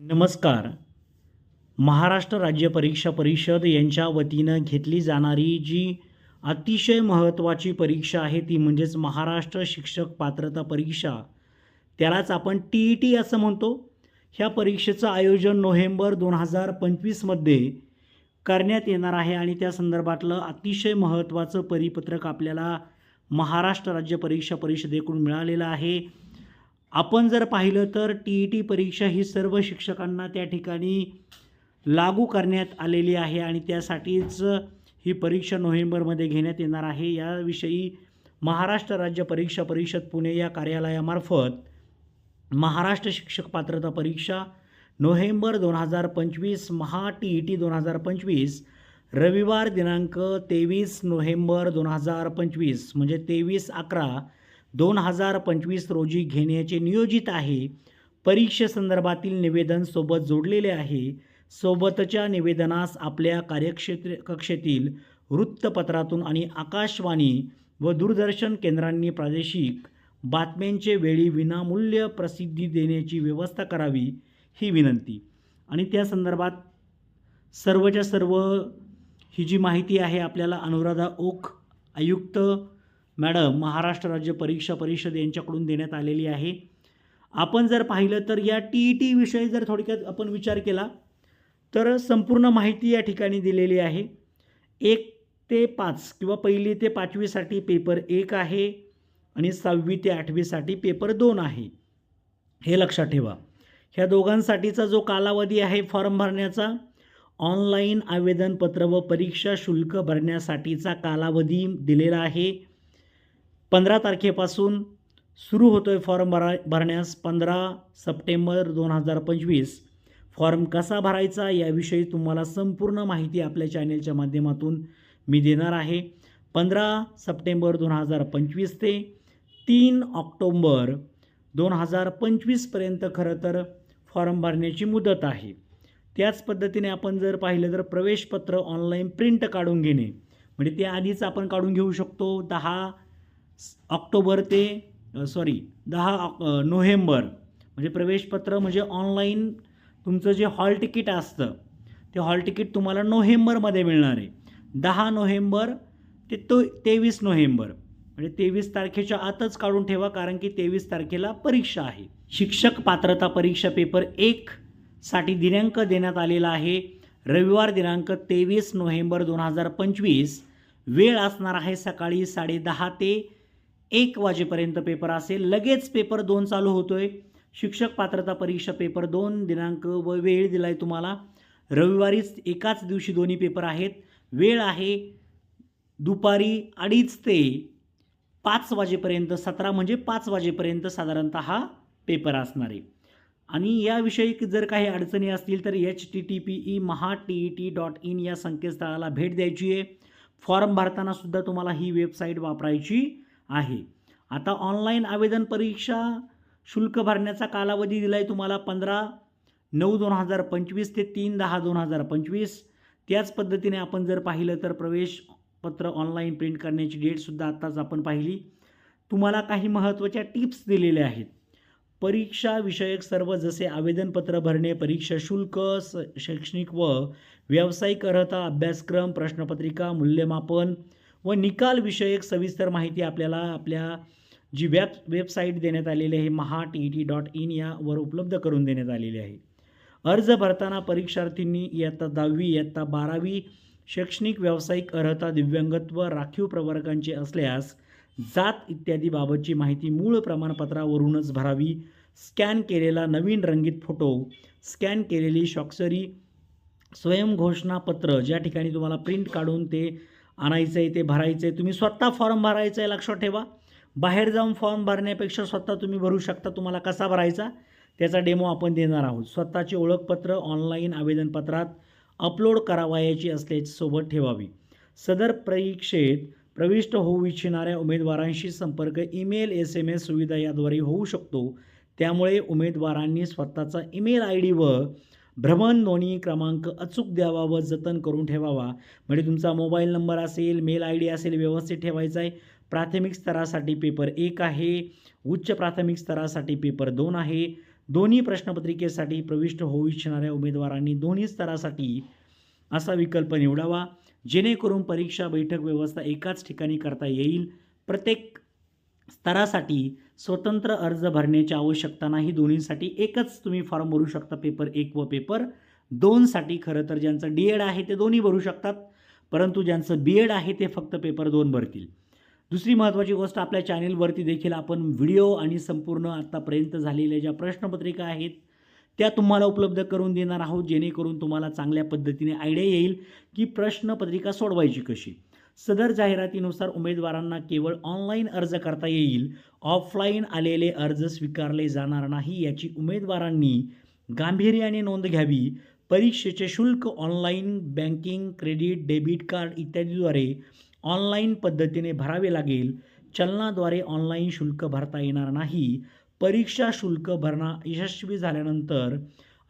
नमस्कार. महाराष्ट्र राज्य परीक्षा परिषद यांच्या वतीनं घेतली जाणारी जी अतिशय महत्त्वाची परीक्षा आहे ती म्हणजेच महाराष्ट्र शिक्षक पात्रता परीक्षा. त्यालाच आपण टी ई टी असं म्हणतो. ह्या परीक्षेचं आयोजन नोव्हेंबर दोन हजार पंचवीसमध्ये करण्यात येणार आहे आणि त्या संदर्भातलं अतिशय महत्त्वाचं परिपत्रक आपल्याला महाराष्ट्र राज्य परीक्षा परिषदेकडून मिळालेलं आहे. आपण जर पाहिलं तर टी ई टी परीक्षा ही सर्व शिक्षकांना त्या ठिकाणी लागू करण्यात आलेली आहे आणि त्यासाठीच ही परीक्षा नोव्हेंबरमध्ये घेण्यात येणार आहे. याविषयी महाराष्ट्र राज्य परीक्षा परिषद पुणे या कार्यालयामार्फत महाराष्ट्र शिक्षक पात्रता परीक्षा नोव्हेंबर दोन हजार पंचवीस महा टी ई टी दोन हजार पंचवीस रविवार दिनांक तेवीस नोव्हेंबर दोन हजार पंचवीस म्हणजे तेवीस अकरा दोन हजार पंचवीस रोजी घेण्याचे नियोजित आहे. परीक्षेसंदर्भातील निवेदन सोबत जोडलेले आहे. सोबतच्या निवेदनास आपल्या कार्यक्षेत्र कक्षेतील वृत्तपत्रातून आणि आकाशवाणी व दूरदर्शन केंद्रांनी प्रादेशिक बातम्यांचे वेळी विनामूल्य प्रसिद्धी देण्याची व्यवस्था करावी ही विनंती. आणि त्या संदर्भात सर्वच्या सर्व ही जी माहिती आहे आपल्याला अनुराधा ओक आयुक्त मॅडम महाराष्ट्र राज्य परीक्षा परिषद यांच्याकडून देण्यात आलेली आहे. आपण जर पाहिलं तर या टी ई टी विषयी जर थोडक्यात आपण विचार केला तर संपूर्ण माहिती या ठिकाणी दिलेली आहे. एक ते पाच किंवा पहिली ते पाचवीसाठी पेपर एक आहे आणि सहावी ते आठवीसाठी पेपर दोन आहे. हे लक्षात ठेवा. ह्या दोघांसाठीचा जो कालावधी आहे फॉर्म भरण्याचा ऑनलाईन आवेदनपत्र व परीक्षा शुल्क भरण्यासाठीचा कालावधी दिलेला आहे. पंधरा तारखेपासून सुरू होतो आहे फॉर्म भरा भरण्यास पंधरा सप्टेंबर दोन हजार पंचवीस. फॉर्म कसा भरायचा याविषयी तुम्हाला संपूर्ण माहिती आपल्या चॅनेलच्या माध्यमातून मी देणार आहे. पंधरा सप्टेंबर दोन हजार पंचवीस ते तीन ऑक्टोंबर दोन हजार पंचवीसपर्यंत खरं तर फॉर्म भरण्याची मुदत आहे. त्याच पद्धतीने आपण जर पाहिलं तर प्रवेशपत्र ऑनलाईन प्रिंट काढून घेणे. म्हणजे ते आधीच आपण काढून घेऊ शकतो दहा ऑक्टोबर ते सॉरी दहा ऑक नोव्हेंबर. म्हणजे प्रवेशपत्र म्हणजे ऑनलाईन तुमचं जे हॉल तिकीट असतं ते हॉल तिकीट तुम्हाला नोव्हेंबरमध्ये मिळणार आहे. दहा नोव्हेंबर ते तो तेवीस नोव्हेंबर. म्हणजे तेवीस तारखेच्या आतच काढून ठेवा कारण की तेवीस तारखेला परीक्षा आहे. शिक्षक पात्रता परीक्षा पेपर एक साठी दिनांक देण्यात आलेला आहे. रविवार दिनांक तेवीस नोव्हेंबर दोन हजार पंचवीस. वेळ असणार आहे सकाळी साडेदहा ते एक वाजेपर्यंत पेपर असेल. लगेच पेपर दोन चालू होतोय. शिक्षक पात्रता परीक्षा पेपर दोन दिनांक व वेळ दिला आहे तुम्हाला. रविवारीच एकाच दिवशी दोन्ही पेपर आहेत. वेळ आहे दुपारी अडीच ते पाच वाजेपर्यंत सतरा म्हणजे पाच वाजेपर्यंत साधारणतः हा पेपर असणार आहे. आणि याविषयी जर काही अडचणी असतील तर H T T P E Maha T E T dot in या संकेतस्थळाला भेट द्यायची आहे. फॉर्म भरताना सुद्धा तुम्हाला ही वेबसाईट वापरायची आहे. आता ऑनलाईन आवेदन परीक्षा शुल्क भरण्याचा कालावधी दिला आहे तुम्हाला पंधरा नऊ दोन हजार पंचवीस ते तीन दहा दोन हजार पंचवीस. त्याच पद्धतीने आपण जर पाहिलं तर प्रवेश पत्र ऑनलाईन प्रिंट करण्याची डेटसुद्धा आत्ताच आपण पाहिली. तुम्हाला काही महत्त्वाच्या टिप्स दिलेल्या आहेत. परीक्षा विषयक सर्व जसे आवेदनपत्र भरणे परीक्षा शुल्क स शैक्षणिक व व्यावसायिक अर्हता अभ्यासक्रम प्रश्नपत्रिका मूल्यमापन व निकाल विषयक सविस्तर माहिती आपल्याला आपल्या जी वेब वेबसाईट देण्यात आलेली आहे Maha T E T dot in यावर उपलब्ध करून देण्यात आलेली आहे. अर्ज भरताना परीक्षार्थींनी इयत्ता दहावी इयत्ता बारावी शैक्षणिक व्यावसायिक अर्हता दिव्यांगत्व राखीव प्रवर्गांचे असल्यास जात इत्यादी बाबतची माहिती मूळ प्रमाणपत्रावरूनच भरावी. स्कॅन केलेला नवीन रंगीत फोटो स्कॅन केलेली स्वाक्षरी स्वयंघोषणापत्र ज्या ठिकाणी तुम्हाला प्रिंट काढून ते आणायचं आहे ते भरायचं आहे तुम्ही स्वतः फॉर्म भरायचं आहे लक्षात ठेवा. बाहेर जाऊन फॉर्म भरण्यापेक्षा स्वतः तुम्ही भरू शकता तुम्हाला कसा भरायचा त्याचा डेमो आपण देणार आहोत. स्वतःचे ओळखपत्र ऑनलाईन आवेदनपत्रात अपलोड करावायची असल्याची सोबत ठेवावी. सदर परीक्षेत प्रविष्ट होऊ इच्छिणाऱ्या उमेदवारांशी संपर्क ईमेल एस एम एस सुविधा याद्वारे होऊ शकतो. त्यामुळे उमेदवारांनी स्वतःचा ईमेल आय डी व भ्रमण नोंदणी क्रमांक अचूक द्यावा व जतन करून ठेवावा. म्हणजे तुमचा मोबाईल नंबर असेल मेल आय डी असेल व्यवस्थित ठेवायचा आहे. प्राथमिक स्तरासाठी पेपर एक आहे. उच्च प्राथमिक स्तरासाठी पेपर दोन आहे. दोन्ही प्रश्नपत्रिकेसाठी प्रविष्ट होऊ इच्छिणाऱ्या उमेदवारांनी दोन्ही स्तरासाठी असा विकल्प निवडावा. जेणेकरून परीक्षा बैठक व्यवस्था एकाच ठिकाणी करता येईल. प्रत्येक स्तरासाठी स्वतंत्र अर्ज भरण्याची आवश्यकता नाही. दोन्हीसाठी एकच तुम्ही फॉर्म भरू शकता पेपर एक व पेपर दोनसाठी. खरं तर ज्यांचं डी एड आहे ते दोन्ही भरू शकतात परंतु ज्यांचं बी एड आहे ते फक्त पेपर दोन भरतील. दुसरी महत्त्वाची गोष्ट आपल्या चॅनेलवरती देखील आपण व्हिडिओ आणि संपूर्ण आत्तापर्यंत झालेल्या ज्या प्रश्नपत्रिका आहेत त्या तुम्हाला उपलब्ध करून देणार आहोत जेणेकरून तुम्हाला चांगल्या पद्धतीने आयडिया येईल की प्रश्नपत्रिका सोडवायची कशी. सदर जाहिरातीनुसार उमेदवारांना केवळ ऑनलाईन अर्ज करता येईल ऑफलाईन आलेले अर्ज स्वीकारले जाणार नाही याची उमेदवारांनी गांभीर्याने नोंद घ्यावी. परीक्षेचे शुल्क online banking credit debit card इत्यादीद्वारे ऑनलाईन पद्धतीने भरावे लागेल. चलनाद्वारे ऑनलाईन शुल्क भरता येणार नाही. परीक्षा शुल्क भरणा यशस्वी झाल्यानंतर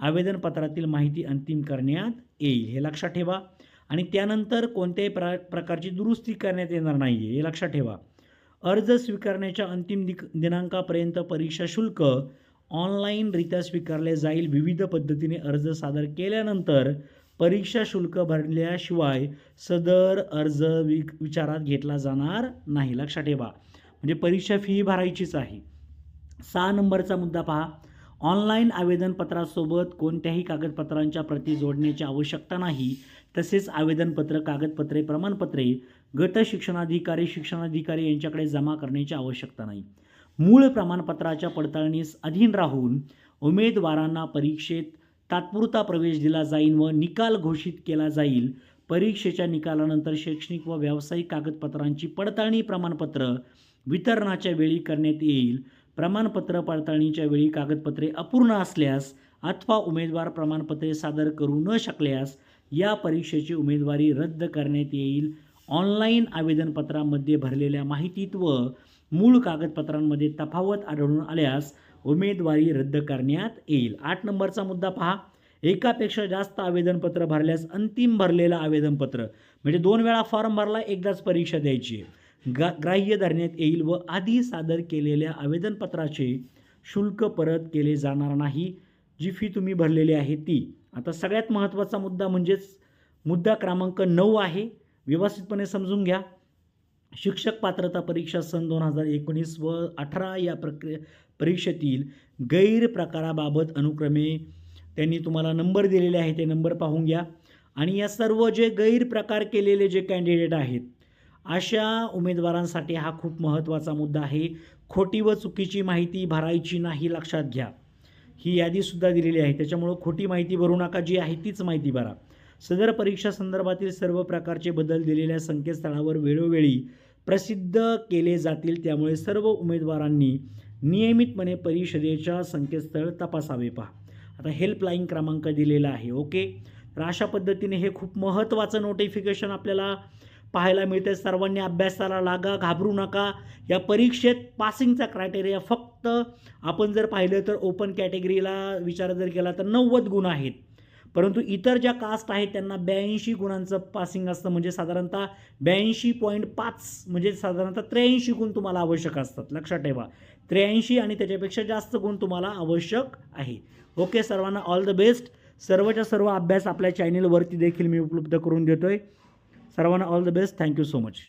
आवेदनपत्रातील माहिती अंतिम करण्यात येईल. हे लक्षात ठेवा. आणि त्यानंतर कोणत्याही प्र प्रकारची दुरुस्ती करण्यात येणार नाही आहे हे लक्षात ठेवा. अर्ज स्वीकारण्याच्या अंतिम दिक दिनांकापर्यंत परीक्षा शुल्क ऑनलाईनरित्या स्वीकारले जाईल. विविध पद्धतीने अर्ज सादर केल्यानंतर परीक्षा शुल्क भरल्याशिवाय सदर अर्ज वि विचारात घेतला जाणार नाही. लक्षात ठेवा. म्हणजे परीक्षा फी भरायचीच आहे. सहा नंबरचा मुद्दा पहा. ऑनलाईन आवेदनपत्रासोबत कोणत्याही कागदपत्रांच्या प्रती जोडण्याची आवश्यकता नाही. तसेच आवेदनपत्र कागदपत्रे प्रमाणपत्रे गट शिक्षणाधिकारी शिक्षणाधिकारी यांच्याकडे जमा करण्याची आवश्यकता नाही. मूळ प्रमाणपत्राच्या पडताळणीस अधीन राहून उमेदवारांना परीक्षेत तात्पुरता प्रवेश दिला जाईल व निकाल घोषित केला जाईल. परीक्षेच्या निकालानंतर शैक्षणिक व व्यावसायिक कागदपत्रांची पडताळणी प्रमाणपत्र वितरणाच्या वेळी करण्यात येईल. प्रमाणपत्र पडताळणीच्या वेळी कागदपत्रे अपूर्ण असल्यास अथवा उमेदवार प्रमाणपत्रे सादर करू न शकल्यास या परीक्षेची उमेदवारी रद्द करण्यात येईल. ऑनलाईन आवेदनपत्रामध्ये भरलेल्या माहितीत व मूळ कागदपत्रांमध्ये तफावत आढळून आल्यास उमेदवारी रद्द करण्यात येईल. आठ नंबरचा मुद्दा पहा. एकापेक्षा जास्त आवेदनपत्र भरल्यास अंतिम भरलेलं आवेदनपत्र म्हणजे दोन वेळा फॉर्म भरला एकदाच परीक्षा द्यायची. आहे गा ग्राह्य धरण्यात येईल व आधी सादर केलेल्या आवेदनपत्राचे शुल्क परत केले जाणार नाही. जी फी तुम्ही भरलेली आहे ती. आता सगळ्यात महत्त्वाचा मुद्दा म्हणजेच मुद्दा क्रमांक नऊ आहे. व्यवस्थितपणे समजून घ्या. शिक्षक पात्रता परीक्षा सन दोन हजार एकोणीस व अठरा या प्रक्रिया परीक्षेतील गैरप्रकाराबाबत अनुक्रमे त्यांनी तुम्हाला नंबर दिलेले आहे ते नंबर पाहून घ्या. आणि या सर्व जे गैरप्रकार केलेले जे कॅन्डिडेट आहेत अशा उमेदवारांसाठी हा खूप महत्त्वाचा मुद्दा आहे. खोटी व चुकीची माहिती भरायची नाही लक्षात घ्या. ही यादीसुद्धा दिलेली आहे. त्याच्यामुळं खोटी माहिती भरू नका जी आहे तीच माहिती भरा. सदर परीक्षा संदर्भातील सर्व प्रकारचे बदल दिलेल्या संकेतस्थळावर वेळोवेळी प्रसिद्ध केले जातील. त्यामुळे सर्व उमेदवारांनी नियमितपणे परिषदेच्या संकेतस्थळ तपासावे पहा. आता हेल्पलाईन क्रमांक दिलेला आहे. ओके? तर अशा पद्धतीने हे खूप महत्त्वाचं नोटिफिकेशन आपल्याला पाहायला मिळते. सर्वांनी अभ्यासाला लागा घाबरू नका. या परीक्षेत पासिंगचा क्रायटेरिया फक्त आपण जर पाहिलं तर ओपन कॅटेगरीला विचार जर केला तर नव्वद गुण आहेत. परंतु इतर ज्या कास्ट आहेत त्यांना ब्याऐंशी गुणांचं पासिंग असतं. म्हणजे साधारणतः ब्याऐंशी पॉईंट पाच म्हणजे साधारणतः त्र्याऐंशी गुण तुम्हाला आवश्यक असतात. लक्षात ठेवा. त्र्याऐंशी आणि त्याच्यापेक्षा जास्त गुण तुम्हाला आवश्यक आहे. ओके सर्वांना ऑल द बेस्ट सर्वच्या सर्व अभ्यास आपल्या चॅनेलवरती देखील मी उपलब्ध करून देतो आहे सर्वांना all the best thank you so much